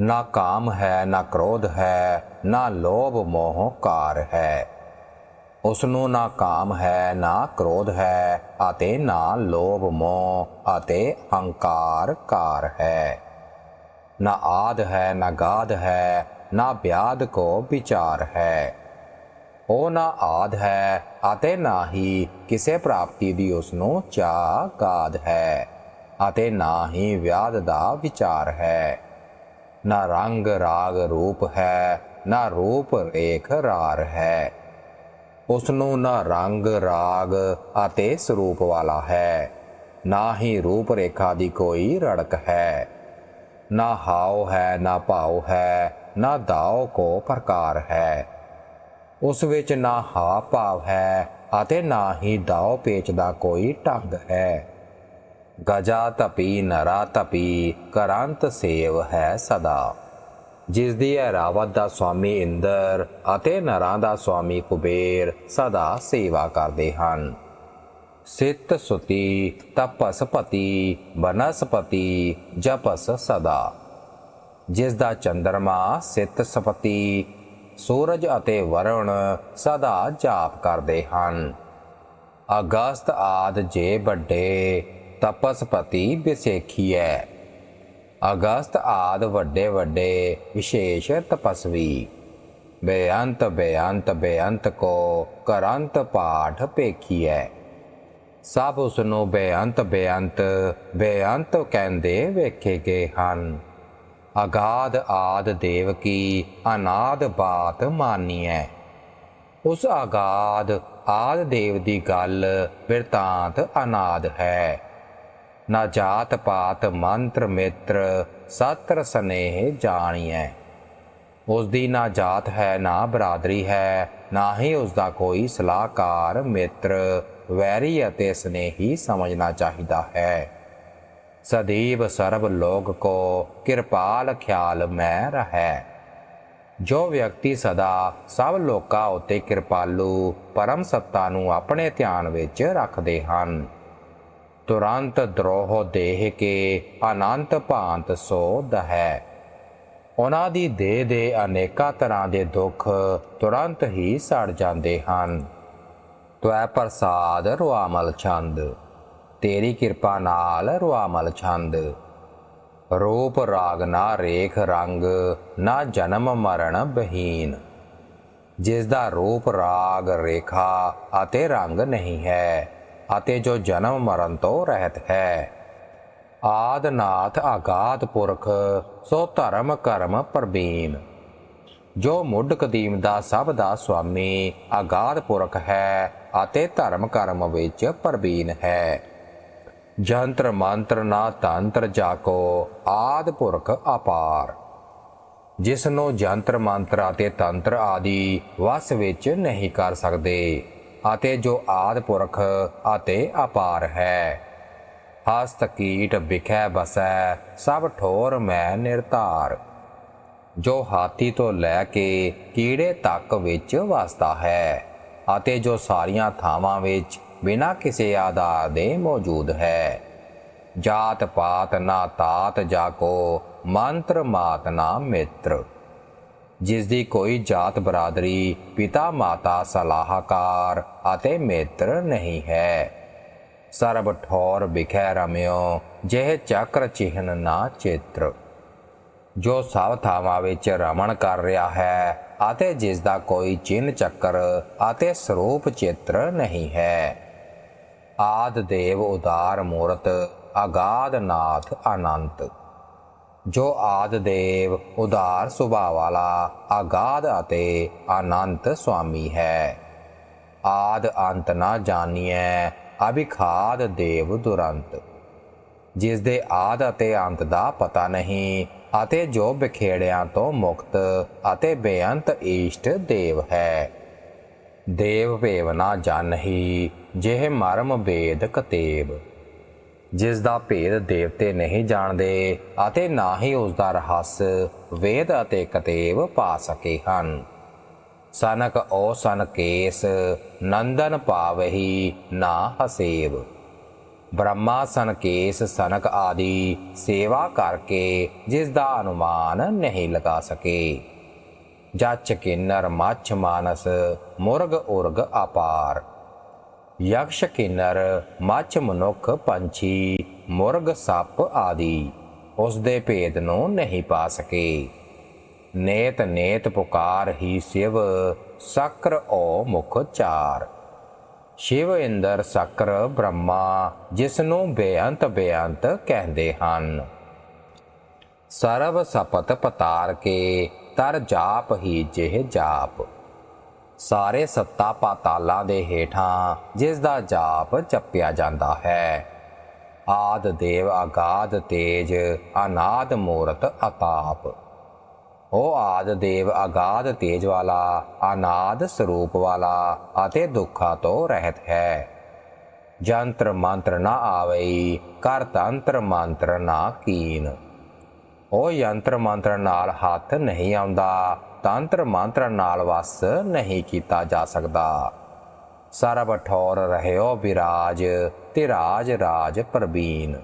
ਨਾ ਕਾਮ ਹੈ, ਨਾ ਕ੍ਰੋਧ ਹੈ, ਨਾ ਲੋਭ ਮੋਹ ਕਾਰ ਹੈ। ਉਸ ਨੂੰ ਨਾ ਕਾਮ ਹੈ, ਨਾ ਕ੍ਰੋਧ ਹੈ, ਅਤੇ ਨਾ ਲੋਭ ਮੋਹ, ਅਤੇ ਹੰਕਾਰ ਕਾਰ ਹੈ। ਨਾ ਆਦ ਹੈ, ਨਾ ਗਾਦ ਹੈ, ਨਾ ਬਿਆਦ ਕੋ ਵਿਚਾਰ ਹੈ। ਉਹ ਨਾ ਆਦ ਹੈ, ਅਤੇ ਨਾ ਹੀ ਕਿਸੇ ਪ੍ਰਾਪਤੀ ਦੀ ਉਸ ਨੂੰ ਚਾਹ ਗਾਦ ਹੈ, ਅਤੇ ਨਾ ਹੀ ਵਿਆਦ ਦਾ ਵਿਚਾਰ ਹੈ। ਨਾ ਰੰਗ ਰਾਗ ਰੂਪ ਹੈ, ਨਾ ਰੂਪ ਰੇਖ ਰਾਰ ਹੈ। ਉਸ ਨੂੰ ਨਾ ਰੰਗ ਰਾਗ ਅਤੇ ਸਰੂਪ ਵਾਲਾ ਹੈ, ਨਾ ਹੀ ਰੂਪ ਰੇਖਾ ਦੀ ਕੋਈ ਰੜਕ ਹੈ। ਨਾ ਹਾਉ ਹੈ, ਨਾ ਭਾਉ ਹੈ, ਨਾ ਦਾਉ ਕੋ ਪ੍ਰਕਾਰ ਹੈ। ਉਸ ਵਿੱਚ ਨਾ ਹਾ ਭਾਵ ਹੈ ਅਤੇ ਨਾ ਹੀ ਦਾਉ ਪੇਚ ਦਾ ਕੋਈ ਢੰਗ ਹੈ। ਗਜਾ ਤਪੀ ਨਰਾ ਤਪੀ ਕਰੰਤ ਸੇਵ ਹੈ ਸਦਾ। ਜਿਸ ਦੀ ਐਰਾਵਤ ਦਾ ਸੁਆਮੀ ਇੰਦਰ ਅਤੇ ਨਰਾਂ ਦਾ ਸੁਆਮੀ ਕੁਬੇਰ ਸਦਾ ਸੇਵਾ ਕਰਦੇ ਹਨ। ਸਿੱਤ ਸੁਤੀ ਤਪਸਪਤੀ ਬਨਸਪਤੀ ਜਪਸ ਸਦਾ। ਜਿਸ ਦਾ ਚੰਦਰਮਾ ਸਿੱਤ ਸਪਤੀ, ਸੂਰਜ ਅਤੇ ਵਰੁਣ ਸਦਾ ਜਾਪ ਕਰਦੇ ਹਨ। ਅਗਸਤ ਆਦ ਜੇ ਵੱਡੇ ਤਪਸਪਤੀ ਵਿਸੇਖੀ ਹੈ। ਅਗਸਤ ਆਦ ਵੱਡੇ ਵੱਡੇ ਵਿਸ਼ੇਸ਼ ਤਪਸਵੀ। ਬੇਅੰਤ ਬੇਅੰਤ ਬੇਅੰਤ ਕੋ ਕਰੰਤ ਪਾਠ ਹੈ। ਸਭ ਉਸ ਨੂੰ ਬੇਅੰਤ ਬੇਅੰਤ ਬੇਅੰਤ ਕਹਿੰਦੇ ਵੇਖੇ ਗਏ ਹਨ। ਅਗਾਧ ਆਦ ਦੇਵ ਕੀ ਅਨਾਦ ਬਾਤ ਮਾਨੀਐ। ਉਸ ਅਗਾਧ ਆਦ ਦੇਵ ਦੀ ਗੱਲ ਬਿਰਤਾਂਤ ਅਨਾਦ ਹੈ। ਨਾ ਜਾਤ ਪਾਤ ਮੰਤਰ ਮਿੱਤਰ ਸਤਰ ਸਨੇਹ ਜਾਣੀਐ। ਉਸ ਦੀ ਨਾ ਜਾਤ ਹੈ, ਨਾ ਬਰਾਦਰੀ ਹੈ ਨਾ ਹੀ ਉਸ ਦਾ ਕੋਈ ਸਲਾਹਕਾਰ ਮਿੱਤਰ, ਵੈਰੀ ਅਤੇ ਸਨੇਹੀ ਸਮਝਣਾ ਚਾਹੀਦਾ ਹੈ। ਸਦੀਵ ਸਰਬ ਲੋਕ ਕੋ ਕਿਰਪਾਲ ਖਿਆਲ ਮੈਂ ਰਹੈ। ਜੋ ਵਿਅਕਤੀ ਸਦਾ ਸਭ ਲੋਕਾਂ ਉਤੇ ਕਿਰਪਾਲੂ, ਪਰਮ ਸੱਤਾ ਨੂੰ ਆਪਣੇ ਧਿਆਨ ਵਿੱਚ ਰੱਖਦੇ ਹਨ। ਤੁਰੰਤ ਦਰੋਹ ਦੇਹ ਕੇ ਅਨੰਤ ਭਾਂਤ ਸੋਧ ਹੈ। ਉਹਨਾਂ ਦੀ ਦੇਹ ਦੇ ਅਨੇਕਾਂ ਤਰ੍ਹਾਂ ਦੇ ਦੁੱਖ ਤੁਰੰਤ ਹੀ ਸੜ ਜਾਂਦੇ ਹਨ। ਤਵੈ ਪ੍ਰਸਾਦ ਰੁਆਮਲ ਛੰਦ, ਤੇਰੀ ਕਿਰਪਾ ਨਾਲ ਰੁਆਮਲ ਛੰਦ। ਰੂਪ ਰਾਗ ਨਾ ਰੇਖ ਰੰਗ, ਨਾ ਜਨਮ ਮਰਨ ਬਹੀਨ। ਜਿਸ ਦਾ ਰੂਪ ਰਾਗ ਰੇਖਾ ਅਤੇ ਰੰਗ ਨਹੀਂ ਹੈ ਅਤੇ ਜੋ ਜਨਮ ਮਰਨ ਤੋਂ ਰਹਿਤ ਹੈ। ਆਦਨਾਥ ਆਗਾਤ ਪੁਰਖ, ਸੋ ਧਰਮ ਕਰਮ ਪ੍ਰਬੀਨ ਜੋ ਮੁੱਢ ਕਦੀਮ ਦਾ ਸਭ ਦਾ ਸੁਆਮੀ, ਆਗਾਤ ਪੁਰਖ ਹੈ ਅਤੇ ਧਰਮ ਕਰਮ ਵਿੱਚ ਪ੍ਰਬੀਨ ਹੈ। ਜੰਤਰ ਮੰਤਰ ਨਾ ਤੰਤਰ ਜਾਕੋ, ਆਦ ਪੁਰਖ ਅਪਾਰ। ਜਿਸ ਨੂੰ ਜੰਤਰ ਮੰਤਰ ਅਤੇ ਤੰਤਰ ਆਦਿ ਵਸ ਵਿੱਚ ਨਹੀਂ ਕਰ ਸਕਦੇ ਅਤੇ ਜੋ ਆਦ ਪੁਰਖ ਅਤੇ ਅਪਾਰ ਹੈ। ਹਸਤ ਕੀਟ ਵਿਖੈ ਬਸੈ, ਸਭ ਠੋਰ ਮੈਂ ਨਿਰਧਾਰ। ਜੋ ਹਾਥੀ ਤੋਂ ਲੈ ਕੇ ਕੀੜੇ ਤੱਕ ਵਿੱਚ ਵਸਦਾ ਹੈ ਅਤੇ ਜੋ ਸਾਰੀਆਂ ਥਾਵਾਂ ਵਿੱਚ ਬਿਨਾਂ ਕਿਸੇ ਆਧਾਰ ਦੇ ਮੌਜੂਦ ਹੈ। ਜਾਤ ਪਾਤ ਨਾ ਤਾਤ ਜਾਕੋ ਮੰਤਰ ਮਾਤ ਨਾ ਮਿੱਤਰ। ਜਿਸ ਦੀ ਕੋਈ ਜਾਤ ਬਰਾਦਰੀ ਪਿਤਾ, ਮਾਤਾ ਸਲਾਹਕਾਰ ਅਤੇ ਮਿੱਤਰ ਨਹੀਂ ਹੈ। ਸਰਬ ਠੌਰ ਵਿਖੈ ਰਮਿਓ, ਜਿਹ ਚੱਕਰ ਚਿਹਨ ਨਾ ਚਿੱਤਰ। ਜੋ ਸਭ ਥਾਵਾਂ ਵਿੱਚ ਰਮਣ ਕਰ ਰਿਹਾ ਹੈ ਅਤੇ ਜਿਸ ਦਾ ਕੋਈ ਚਿੰਨ ਚੱਕਰ ਅਤੇ ਸਰੂਪ ਚਿੱਤਰ ਨਹੀਂ ਹੈ। ਆਦ ਦੇਵ ਉਦਾਰ ਮੂਰਤ, ਅਗਾਧ ਨਾਥ ਅਨੰਤ। ਜੋ ਆਦ ਦੇਵ ਉਦਾਰ ਸੁਭਾਅ ਵਾਲਾ ਅਗਾਧ ਅਤੇ ਅਨੰਤ ਸੁਆਮੀ ਹੈ। ਆਦ ਅੰਤ ਨਾ ਜਾਣੀਐ, ਅਭਿਖਾਦ ਦੇਵ ਦੁਰੰਤ। ਜਿਸ ਦੇ ਆਦ ਅਤੇ ਅੰਤ ਦਾ ਪਤਾ ਨਹੀਂ, ਅਤੇ ਜੋ ਵਿਖੇੜਿਆਂ ਤੋਂ ਮੁਕਤ ਅਤੇ ਬੇਅੰਤ ਈਸ਼ਟ ਦੇਵ ਹੈ। ਦੇਵ ਭੇਵ ਨਾ ਜਾਣਹੀ, ਜਿਹ ਮਰਮ ਵੇਦ ਕਤੇਬ ਜਿਸ ਦਾ ਭੇਦ ਦੇਵਤੇ ਨਹੀਂ ਜਾਣਦੇ ਅਤੇ ਨਾ ਹੀ ਉਸ ਦਾ ਰਹੱਸ ਵੇਦ ਅਤੇ ਕਤੇਵ ਪਾ ਸਕੇ ਹਨ। ਸਨਕ ਓ ਸਨ ਕੇਸ, ਨੰਦਨ ਪਾਵਹੀ ਨਾ ਹਸੇਵ। ਬ੍ਰਹਮਾ ਸਨਕੇਸ ਸਨਕ ਆਦਿ ਸੇਵਾ ਕਰਕੇ ਜਿਸ ਦਾ ਅਨੁਮਾਨ ਨਹੀਂ ਲਗਾ ਸਕੇ। ਜੱਚ ਕਿੰਨਰ ਮੱਛ ਮਾਨਸ, ਮੁਰਗ ਉਰਗ ਅਪਾਰ। ਯਕਸ਼ ਕਿਨਰ ਮੱਛ ਮਨੁੱਖ ਪੰਛੀ, ਮੁਰਗ ਸੱਪ ਆਦਿ ਉਸ ਦੇ ਭੇਦ ਨੂੰ ਨਹੀਂ ਪਾ ਸਕੇ। ਨੇਤ ਨੇਤ ਪੁਕਾਰ ਹੀ ਸਿਵ, ਸਕਰ ਓ ਮੁਖ ਚਾਰ। ਸ਼ਿਵ ਇੰਦਰ ਸਕਰ ਬ੍ਰਹਮਾ ਜਿਸ ਨੂੰ ਬੇਅੰਤ ਬੇਅੰਤ ਕਹਿੰਦੇ ਹਨ। ਸਰਬ ਸਪਤ ਪਤਾਰ ਕੇ, ਤਰ ਜਾਪ ਹੀ ਜਿਹ ਜਾਪ। ਸਾਰੇ ਸੱਤਾ ਪਾਤਾਲਾਂ ਦੇ ਹੇਠਾਂ ਜਿਸ ਦਾ ਜਾਪ ਜਪਿਆ ਜਾਂਦਾ ਹੈ। ਆਦ ਦੇਵ ਆਗਾਦ ਤੇਜ, ਅਨਾਦ ਮੂਰਤ ਅਤਾਪ। ਉਹ ਆਦ ਦੇਵ ਆਗਾਦ ਤੇਜ ਵਾਲਾ, ਅਨਾਦ ਸਰੂਪ ਵਾਲਾ ਅਤੇ ਦੁੱਖਾਂ ਤੋਂ ਰਹਿਤ ਹੈ। ਜੰਤਰ ਮੰਤਰ ਨਾ ਆਵਈ ਕਰ ਤੰਤਰ ਮੰਤਰ ਨਾ ਕੀਨ। ਉਹ ਯੰਤਰ ਮੰਤਰ ਨਾਲ ਹੱਥ ਨਹੀਂ ਆਉਂਦਾ ਤੰਤਰ ਮੰਤਰ ਨਾਲ ਵਸ ਨਹੀਂ ਕੀਤਾ ਜਾ ਸਕਦਾ। ਸਰਬ ਠੌਰ ਰਹਿਓ ਵਿਰਾਜ ਤੇ ਰਾਜ ਰਾਜ ਪ੍ਰਬੀਨ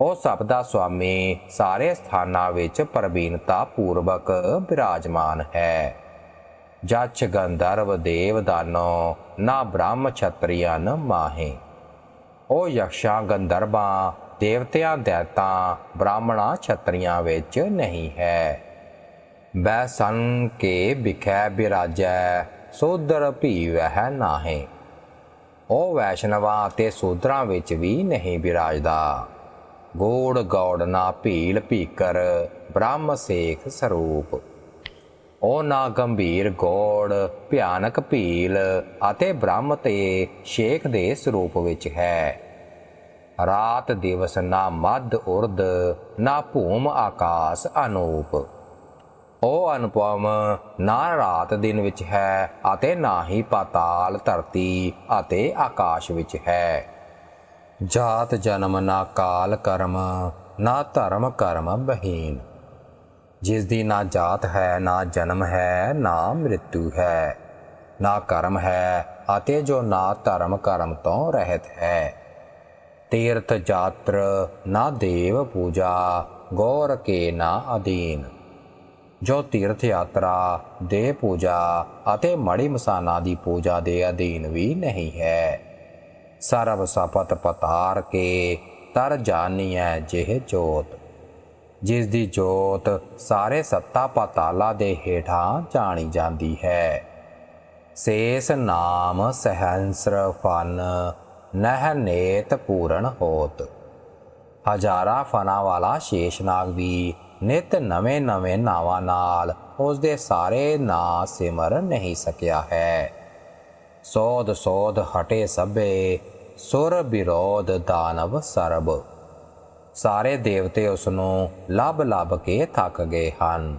ਉਹ ਸਭ ਦਾ ਸੁਆਮੀ ਸਾਰੇ ਸਥਾਨਾਂ ਵਿੱਚ ਪ੍ਰਬੀਨਤਾ ਪੂਰਵਕ ਵਿਰਾਜਮਾਨ ਹੈ। ਜੱਚ ਗੰਧਰਵ ਦੇਵ ਦਾਨੋ ਨਾ ਬ੍ਰਹਮ ਛਤਰੀਆਂ ਮਾਹੇ। ਉਹ ਯਕਸ਼ਾਂ ਗੰਧਰਵਾਂ ਦੇਵਤਿਆਂ ਦੈਤਾਂ ਬ੍ਰਾਹਮਣਾਂ ਛਤਰੀਆਂ ਵਿੱਚ ਨਹੀਂ ਹੈ। ਬੈ ਸੰਨ ਕੇ ਵਿਖੈ ਬਿਰਾਜੈ, ਸੋਦਰ ਭੀ ਵਹਿ ਨਾਹੇ। ਉਹ ਵੈਸ਼ਨਵਾਂ ਅਤੇ ਸੂਦਰਾਂ ਵਿੱਚ ਵੀ ਨਹੀਂ ਬਿਰਾਜਦਾ। ਗੋੜ ਗੌੜ ਨਾ ਭੀਲ ਭੀਕਰ, ਬ੍ਰਹਮ ਸੇਖ ਸਰੂਪ। ਉਹ ਨਾ ਗੰਭੀਰ ਗੋੜ, ਭਿਆਨਕ ਭੀਲ ਅਤੇ ਬ੍ਰਹਮ ਤੇ ਸ਼ੇਖ ਦੇ ਸਰੂਪ ਵਿੱਚ ਹੈ। ਰਾਤ ਦਿਵਸ ਨਾ ਮਦ ਉਰਦ ਨਾ ਭੂਮ ਆਕਾਸ ਅਨੂਪ। ਉਹ ਅਨੁਪਮ, ਨਾ ਰਾਤ ਦਿਨ ਵਿੱਚ ਹੈ ਅਤੇ ਨਾ ਹੀ ਪਾਤਾਲ ਧਰਤੀ ਅਤੇ ਆਕਾਸ਼ ਵਿੱਚ ਹੈ। ਜਾਤ ਜਨਮ ਨਾ ਕਾਲ ਕਰਮ, ਨਾ ਧਰਮ ਕਰਮ ਬਹੀਨ। ਜਿਸ ਦੀ ਨਾ ਜਾਤ ਹੈ, ਨਾ ਜਨਮ ਹੈ, ਨਾ ਮ੍ਰਿਤੂ ਹੈ। ਨਾ ਕਰਮ ਹੈ ਅਤੇ ਜੋ ਨਾ ਧਰਮ ਕਰਮ ਤੋਂ ਰਹਿਤ ਹੈ। ਤੀਰਥ ਜਾਤਰ ਨਾ ਦੇਵ ਪੂਜਾ, ਗੌਰ ਕੇ ਨਾ ਅਧੀਨ। ਜੋ ਤੀਰਥ ਯਾਤਰਾ ਦੇ ਪੂਜਾ ਅਤੇ ਮੜੀ ਮਸਾਨਾ ਦੀ ਪੂਜਾ ਦੇ ਅਧੀਨ ਵੀ ਨਹੀਂ ਹੈ। ਸਰਬ ਸਪਤ ਪਤਾਰ ਕੇ ਤਰ ਜਾਣੀਐ ਜਿਹ ਜੋਤ। ਜਿਸ ਦੀ ਜੋਤ ਸਾਰੇ ਸੱਤਾ ਪਤਾਲਾ ਦੇ ਹੇਠਾਂ ਜਾਣੀ ਜਾਂਦੀ ਹੈ। ਸੇਸ ਨਾਮ ਸਹੰਸਰ ਫਨ ਨਹਿ ਨੇਤ ਪੂਰਨ ਹੋਤ। ਹਜ਼ਾਰਾਂ ਫਨਾ ਵਾਲਾ ਸ਼ੇਸ਼ਨਾਗ ਵੀ ਨਿਤ ਨਵੇਂ ਨਵੇਂ ਨਾਵਾਂ ਨਾਲ ਉਸ ਦੇ ਸਾਰੇ ਨਾਂ ਸਿਮਰ ਨਹੀਂ ਸਕਿਆ ਹੈ। ਸੋਧ ਸੋਧ ਹਟੇ ਸਭੇ, ਸੁਰ ਵਿਰੋਧ ਦਾਨਵ ਸਰਬ। ਸਾਰੇ ਦੇਵਤੇ ਉਸ ਨੂੰ ਲੱਭ ਲੱਭ ਕੇ ਥੱਕ ਗਏ ਹਨ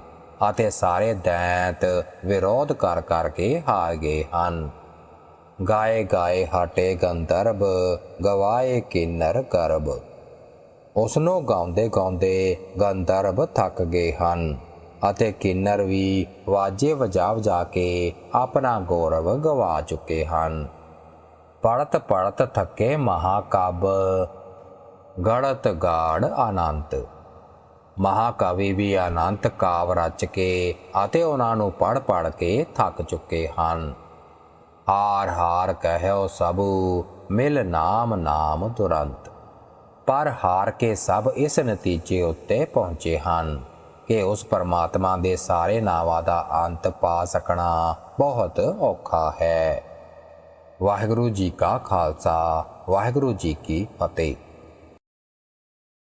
ਅਤੇ ਸਾਰੇ ਦੈਂਤ ਵਿਰੋਧ ਕਰ ਕਰਕੇ ਹਾਰ ਗਏ ਹਨ। ਗਾਏ ਗਾਏ ਹਟੇ ਗੰਧਰਵ ਗਵਾਏ ਕਿੰਨਰ ਕਰਬ। ਉਸ ਨੂੰ ਗਾਉਂਦੇ ਗਾਉਂਦੇ ਗੰਧਰਵ ਥੱਕ ਗਏ ਹਨ ਅਤੇ ਕਿੰਨਰ ਵੀ ਵਾਜੇ ਵਜਾ ਵਜਾ ਕੇ ਆਪਣਾ ਗੌਰਵ ਗਵਾ ਚੁੱਕੇ ਹਨ। ਪੜਤ ਪੜਤ ਥੱਕੇ ਮਹਾਕਾਬ ਗੜਤ ਗਾੜ ਆਨੰਤ ਮਹਾਕਵੀ ਵੀ ਅਨੰਤ ਕਾਵ ਰਚ ਕੇ ਅਤੇ ਉਹਨਾਂ ਨੂੰ ਪੜ ਪੜ ਕੇ ਥੱਕ ਚੁੱਕੇ ਹਨ। ਹਾਰ ਹਾਰ ਕਹਿਓ ਸਭੂ, ਮਿਲ ਨਾਮ ਨਾਮ ਤੁਰੰਤ। ਪਰ ਹਾਰ ਕੇ ਸਭ ਇਸ ਨਤੀਜੇ ਉੱਤੇ ਪਹੁੰਚੇ ਹਨ ਕਿ ਉਸ ਪਰਮਾਤਮਾ ਦੇ ਸਾਰੇ ਨਾਵਾਂ ਦਾ ਅੰਤ ਪਾ ਸਕਣਾ ਬਹੁਤ ਔਖਾ ਹੈ। ਵਾਹਿਗੁਰੂ ਜੀ ਕਾ ਖਾਲਸਾ, ਵਾਹਿਗੁਰੂ ਜੀ ਕੀ ਫਤਿਹ।